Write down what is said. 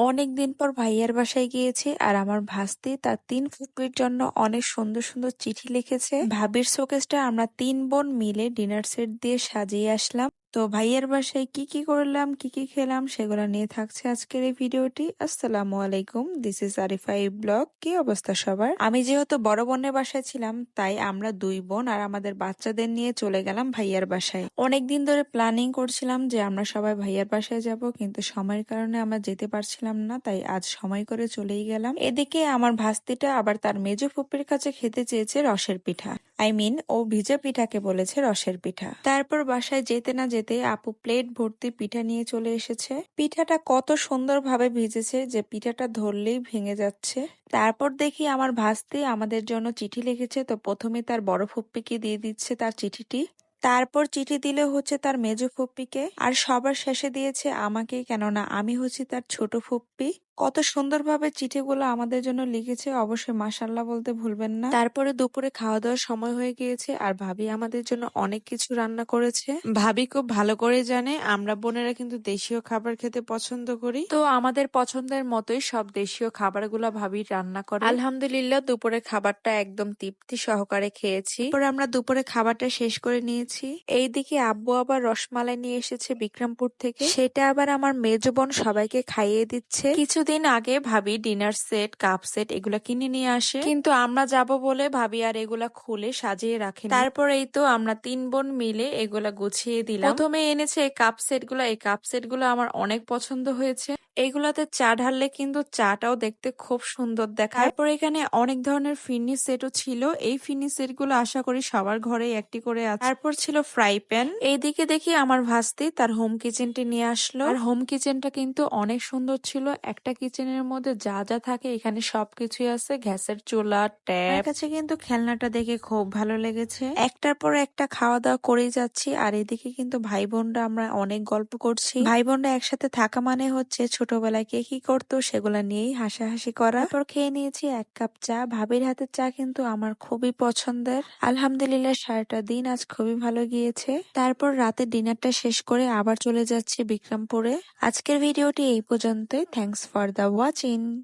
অনেকদিন পর ভাইয়ার বাসায় গিয়েছি আর আমার ভাস্তি তার তিন ফুপির জন্য অনেক সুন্দর সুন্দর চিঠি লিখেছে। ভাবির শোকেসটা আমরা তিন বোন মিলে ডিনার সেট দিয়ে সাজিয়ে আসলাম। তো ভাইয়ের বাসায় কি কি করলাম, কি কি খেলাম সেগুলো নিয়ে থাকছে আজকের এই ভিডিওটি। আসসালামু আলাইকুম দিস ইজ আরিফাই ব্লগ কি অবস্থা সবার? আমি যেহেতু বড় বোনের বাসায় ছিলাম, তাই আমরা দুই বোন আর আমাদের বাচ্চাদের নিয়ে চলে গেলাম ভাইয়ার বাসায়। অনেকদিন ধরে প্ল্যানিং করছিলাম যে আমরা সবাই ভাইয়ার বাসায় যাব, কিন্তু সময়ের কারণে আমরা যেতে পারছিলাম না, তাই আজ সময় করে চলেই গেলাম। এদিকে আমার ভাস্তিটা আবার তার মেজো ফুপির কাছে খেতে চেয়েছে রসের পিঠা। আই মিন ও ভিজে পিঠাকে বলেছে রসের পিঠা। তারপর বাসায় যেতে না যেতে আপু প্লেট ভর্তি পিঠা নিয়ে চলে এসেছে। পিঠাটা কত সুন্দরভাবে ভিজেছে যে পিঠাটা ধরলেই ভেঙে যাচ্ছে। তারপর দেখি আমার ভাস্তি আমাদের জন্য চিঠি লিখেছে, তো প্রথমে তার বড় ফুপ্পিকে দিয়ে দিচ্ছে তার চিঠিটি। তারপর চিঠি দিলে হচ্ছে তার মেজো ফুপ্পিকে, আর সবার শেষে দিয়েছে আমাকে, কেননা আমি হচ্ছি তার ছোট ফুপ্পি। কত সুন্দরভাবে চিঠিগুলো আমাদের জন্য লিখেছে অবশ্যই মাসাল্লাহ বলতে ভুলবেন না। তারপরে দুপুরে খাওয়া দাওয়ার সময় হয়ে গিয়েছে আর ভাবি আমাদের জন্য অনেক কিছু রান্না করেছে। ভাবি খুব ভালো করে জানে আমরা বোনেরা কিন্তু দেশীয় খাবার খেতে পছন্দ করি। তো আমাদের পছন্দের মতোই সব দেশীয় খাবারগুলো ভাবি রান্না করে। আলহামদুলিল্লাহ দুপুরে খাবারটা একদম তৃপ্তি সহকারে খেয়েছি। পরে আমরা দুপুরে খাবারটা শেষ করে নিয়েছি। এইদিকে আব্বু আবার রসমালাই নিয়ে এসেছে বিক্রমপুর থেকে। সেটা আবার আমার মেজো বোন সবাইকে খাইয়ে দিচ্ছে। কিছু কিছুদিন আগে ভাবি ডিনার সেট, কাপ সেট এগুলা কিনে নিয়ে আসে। কিন্তু আমরা যাব বলে ভাবি আর এগুলা খুলে সাজিয়ে রাখে তারপর এই তো আমরা তিন বোন মিলে এগুলা গুছিয়ে দিলাম। প্রথমে এনেছে এই কাপ সেটগুলা এই কাপ সেটগুলো আমার অনেক পছন্দ হয়েছে। এইগুলাতে চা ঢাললে কিন্তু চাটাও দেখতে খুব সুন্দর দেখায়। তারপর এখানে অনেক ধরনের ফিনি সেটও ছিল। এই ফিনি সেটগুলো আশা করি সবার ঘরে একটি করে আছে। তারপর ছিল ফ্রাই প্যান। এইদিকে দেখি আমার ভাস্তি তার হোম কিচেনটি নিয়ে আসলো। আর হোম কিচেনটা কিন্তু অনেক সুন্দর ছিল। একটা কিচেনের মধ্যে যা যা থাকে এখানে সবকিছুই আছে। গ্যাসের চুলা ট্যাপ। কাছে কিন্তু খেলনাটা দেখে খুব ভালো লেগেছে। একটার পর একটা খাওয়া দাওয়া করেই যাচ্ছি। আর এদিকে কিন্তু ভাই বোনরা আমরা অনেক গল্প করছি। ভাই বোনরা একসাথে থাকা মানে হচ্ছে ছোটবেলায় কে কি করতো সেগুলা নিয়েই হাসাহাসি করা। তারপর খেয়ে নিয়েছি এক কাপ চা। ভাবির হাতের চা কিন্তু আমার খুবই পছন্দের। আলহামদুলিল্লাহ সারাটা দিন আজ খুবই ভালো গিয়েছে। তারপর রাতে ডিনারটা শেষ করে আবার চলে যাচ্ছি বিক্রমপুরে। আজকের ভিডিওটি এই পর্যন্তই। Thanks for the watching